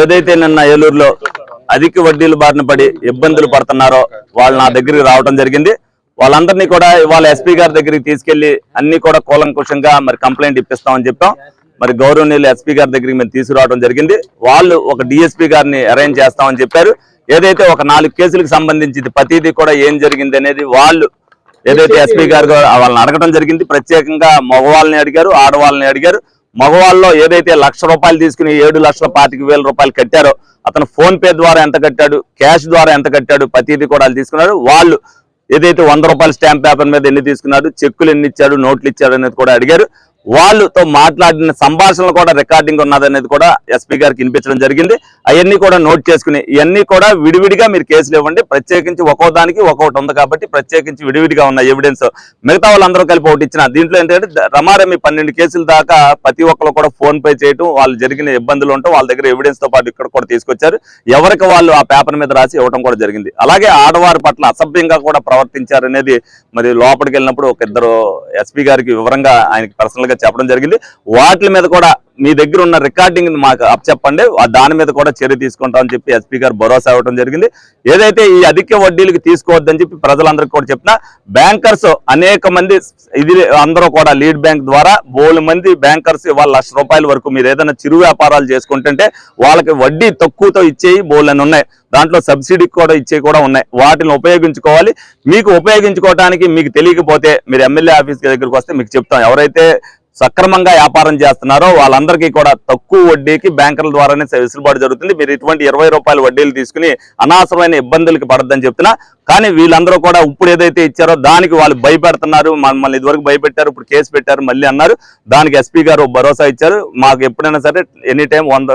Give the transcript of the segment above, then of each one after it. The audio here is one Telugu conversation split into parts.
ఏదైతే నిన్న ఏలూరులో అధిక వడ్డీలు బారిన పడి ఇబ్బందులు పడుతున్నారో వాళ్ళు నా దగ్గరికి రావడం జరిగింది. వాళ్ళందరినీ కూడా ఇవాళ ఎస్పీ గారి దగ్గరికి తీసుకెళ్ళి అన్ని కూడా కూలంకుషంగా మరి కంప్లైంట్ ఇప్పిస్తామని చెప్పాం. మరి గౌరవనీయులు ఎస్పీ గారి దగ్గరికి మేము తీసుకురావడం జరిగింది. వాళ్ళు ఒక డిఎస్పీ గారిని అరేంజ్ చేస్తామని చెప్పారు. ఏదైతే ఒక నాలుగు కేసులకు సంబంధించి ప్రతిదీ కూడా ఏం జరిగింది అనేది వాళ్ళు ఏదైతే ఎస్పీ గారు వాళ్ళని అడగడం జరిగింది. ప్రత్యేకంగా మగవాళ్ళని అడిగారు ఆడవాళ్ళని అడిగారు. మగవాళ్ళలో ఏదైతే లక్ష రూపాయలు తీసుకుని ఏడు లక్షల పాతిక వేల రూపాయలు కట్టారో అతను ఫోన్ పే ద్వారా ఎంత కట్టాడు క్యాష్ ద్వారా ఎంత కట్టాడు ప్రతిదీ కూడా వాళ్ళు వాళ్ళు ఏదైతే వంద రూపాయల స్టాంప్ పేపర్ మీద ఎన్ని తీసుకున్నాడు చెక్కులు ఎన్ని ఇచ్చాడు నోట్లు ఇచ్చాడు అనేది కూడా అడిగారు. వాళ్ళతో మాట్లాడిన సంభాషణలు కూడా రికార్డింగ్ ఉన్నదనేది కూడా ఎస్పీ గారికి వినిపించడం జరిగింది. అవన్నీ కూడా నోట్ చేసుకుని ఇవన్నీ కూడా విడివిడిగా మీరు కేసులు ఇవ్వండి. ప్రత్యేకించి ఒక్కో దానికి ఒక్కొక్కటి ఉంది కాబట్టి ప్రత్యేకించి విడివిడిగా ఉన్న ఎవిడెన్స్ మిగతా వాళ్ళందరూ కలిపి ఒకటి ఇచ్చిన. దీంట్లో ఏంటంటే రమారమి పన్నెండు కేసుల దాకా ప్రతి ఒక్కరు కూడా ఫోన్ పే చేయటం వాళ్ళు జరిగిన ఇబ్బందులు ఉంటాం వాళ్ళ దగ్గర ఎవిడెన్స్తో పాటు ఇక్కడ కూడా తీసుకొచ్చారు. ఎవరికి వాళ్ళు ఆ పేపర్ మీద రాసి ఇవ్వడం కూడా జరిగింది. అలాగే ఆడవారి పట్ల అసభ్యంగా కూడా ప్రవర్తించారు అనేది మరి లోపలికి వెళ్ళినప్పుడు ఒక ఇద్దరు ఎస్పీ గారికి వివరంగా ఆయనకి పర్సనల్గా చెప్పడం జరిగింది. వాటి మీద కూడా మీ దగ్గర ఉన్న రికార్డింగ్ మాకు అప్ చెప్పండి దాని మీద కూడా చర్య తీసుకుంటామని చెప్పి ఎస్పీ గారు భరోసా ఇవ్వడం జరిగింది. ఏదైతే ఈ అధిక వడ్డీలకు తీసుకోవద్దని చెప్పి ప్రజలందరికీ కూడా చెప్పిన బ్యాంకర్స్ అనేక మంది ఇది అందరూ కూడా లీడ్ బ్యాంక్ ద్వారా బోలు మంది బ్యాంకర్స్ వాళ్ళ లక్ష రూపాయల వరకు మీరు ఏదైనా చిరు వ్యాపారాలు చేసుకుంటుంటే వాళ్ళకి వడ్డీ తక్కువతో ఇచ్చేయి అని ఉన్నాయి. దాంట్లో సబ్సిడీ కూడా ఇచ్చే కూడా ఉన్నాయి. వాటిని ఉపయోగించుకోవాలి. మీకు ఉపయోగించుకోవడానికి మీకు తెలియకపోతే మీరు ఎమ్మెల్యే ఆఫీస్ దగ్గరికి వస్తే మీకు చెప్తాం. ఎవరైతే సక్రమంగా వ్యాపారం చేస్తున్నారో వాళ్ళందరికీ కూడా తక్కువ వడ్డీకి బ్యాంకర్ల ద్వారానే వెసులుబాటు జరుగుతుంది. మీరు ఇటువంటి ఇరవై రూపాయల వడ్డీలు తీసుకుని అనవసరమైన ఇబ్బందులకి పడద్దని చెప్తున్నా. కానీ వీళ్ళందరూ కూడా ఇప్పుడు ఏదైతే ఇచ్చారో దానికి వాళ్ళు భయపెడుతున్నారు. మమ్మల్ని ఇదివరకు భయపెట్టారు ఇప్పుడు కేసు పెట్టారు మళ్ళీ అన్నారు. దానికి ఎస్పీ గారు భరోసా ఇచ్చారు. మాకు ఎప్పుడైనా సరే any time one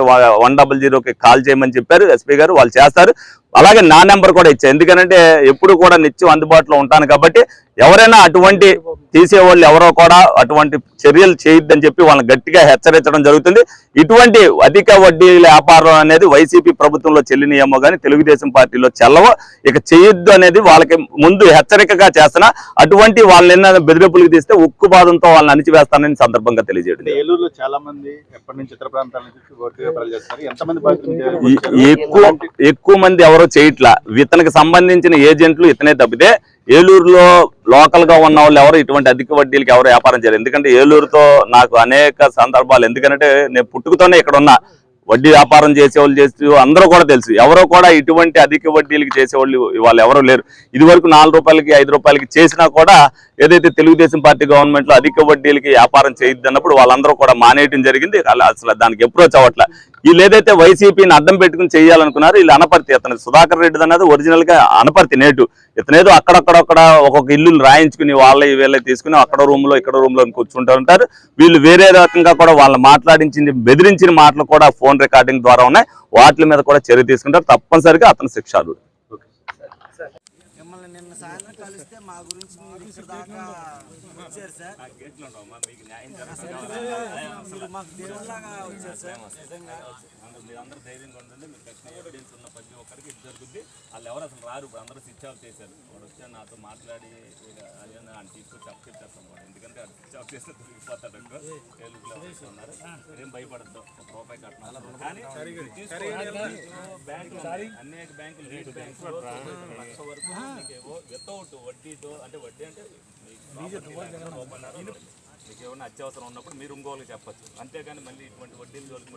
one double జీరోకి కాల్ చేయమని చెప్పారు. ఎస్పీ గారు వాళ్ళు చేస్తారు. అలాగే నా నెంబర్ కూడా ఇచ్చారు. ఎందుకంటే ఎప్పుడు కూడా నిత్యం అందుబాటులో ఉంటాను కాబట్టి ఎవరైనా అటువంటి తీసేవాళ్ళు ఎవరో కూడా అటువంటి చర్యలు చేయొద్దని చెప్పి వాళ్ళని గట్టిగా హెచ్చరించడం జరుగుతుంది. ఇటువంటి అధిక వడ్డీ వ్యాపారం అనేది వైసీపీ ప్రభుత్వంలో చెల్లినయేమో కానీ తెలుగుదేశం పార్టీలో చెల్లవో. ఇక చేయొద్దు అనేది వాళ్ళకి ముందు హెచ్చరికగా చేస్తున్నా. అటువంటి వాళ్ళని బెదిరింపులకు తీస్తే ఉక్కు బాధంతో వాళ్ళని అణిచివేస్తానని సందర్భంగా తెలియజేయడం ఏలూరులో చాలా మంది ఎప్పటి నుంచి ఇతర ప్రాంతాల నుంచి? ఎక్కువ ఎక్కువ మంది ఎవరో చేయట్లా. ఇతనికి సంబంధించిన ఏజెంట్లు ఇతనే తప్పితే ఏలూరులో లోకల్గా ఉన్న వాళ్ళు ఎవరు ఇటువంటి అధిక వడ్డీలకి ఎవరు వ్యాపారం చేయరు ఎందుకంటే ఏలూరుతో నాకు అనేక సందర్భాలు. ఎందుకంటే నేను పుట్టుకతోనే ఇక్కడ ఉన్నా. వడ్డీ వ్యాపారం చేసేవాళ్ళు చేస్తూ అందరూ కూడా తెలుసు. ఎవరో కూడా ఇటువంటి అధిక వడ్డీలకి చేసేవాళ్ళు వాళ్ళు ఎవరో లేరు. ఇది వరకు నాలుగు రూపాయలకి ఐదు రూపాయలకి చేసినా కూడా ఏదైతే తెలుగుదేశం పార్టీ గవర్నమెంట్లో అధిక వడ్డీలకి వ్యాపారం చేయొద్దన్నప్పుడు వాళ్ళందరూ కూడా మానేయటం జరిగింది. అలా అసలు దానికి అప్రోచ్ అవ్వట్ల. వీళ్ళు ఏదైతే వైసీపీని అడ్డం పెట్టుకుని చేయాలనుకున్నారు వీళ్ళు అనపర్తి అతను సుధాకర్ రెడ్డి అన్నది ఒరిజినల్గా అనపర్తి నేటు. ఇతనేదో అక్కడక్కడక్కడ ఒక్కొక్క ఇల్లు రాయించుకుని వాళ్ళ వీళ్ళే తీసుకుని అక్కడ రూమ్లో ఇక్కడ రూమ్లో కూర్చుంటూ ఉంటారు. వీళ్ళు వేరే రకంగా కూడా వాళ్ళని మాట్లాడించింది బెదిరించిన మాటలు కూడా ఫోన్ రికార్డింగ్ ద్వారా ఉన్నాయి. వాటి మీద కూడా చర్య తీసుకుంటారు. తప్పనిసరిగా అతను శిక్షార్హుడు. సాయంత్రం కలిస్తే మా గురించి మీరు ఇక్కడ దాకా వచ్చారు సార్. మీరు మాకు దేవుళ్ళగా వచ్చారు సార్ నిజంగా. మీరందరూ ధైర్యంగా ఉండండి మీరు ఖచ్చితంగా ఎవిడెన్స్ ఉన్న ప్రతి ఒక్కరికి ఇది జరుగుద్ది వాళ్ళు ఎవరు అసలు రారు ఇప్పుడు అందరూ స్విచ్ ఆఫ్ చేశారు వాడు వచ్చి నాతో మాట్లాడి ఇక అదే ఆయన తీసుకొచ్చి అప్ చెప్పేస్తాం వాడు. ఎందుకంటే చేస్తే దొరికిపోతాడు అనుకో. ఏలూరులో ఎవరైతే ఉన్నారో ఏం భయపడద్దు. ఒక రూపాయి కట్టాలి కానీ తీసుకోవాలి. బ్యాంకులు ఉన్నాయి. అనేక బ్యాంకులు రేటు బ్యాంకులు లక్ష వరకు మీకేవో వితౌట్ వడ్డీతో అంటే వడ్డీ అంటే మీకు ఓపెన్ మీకు ఏమైనా అత్యవసరం ఉన్నప్పుడు మీరు ఇంకోళ్ళకి చెప్పచ్చు. అంతేగాని మళ్ళీ ఇటువంటి వడ్డీలు జోలికి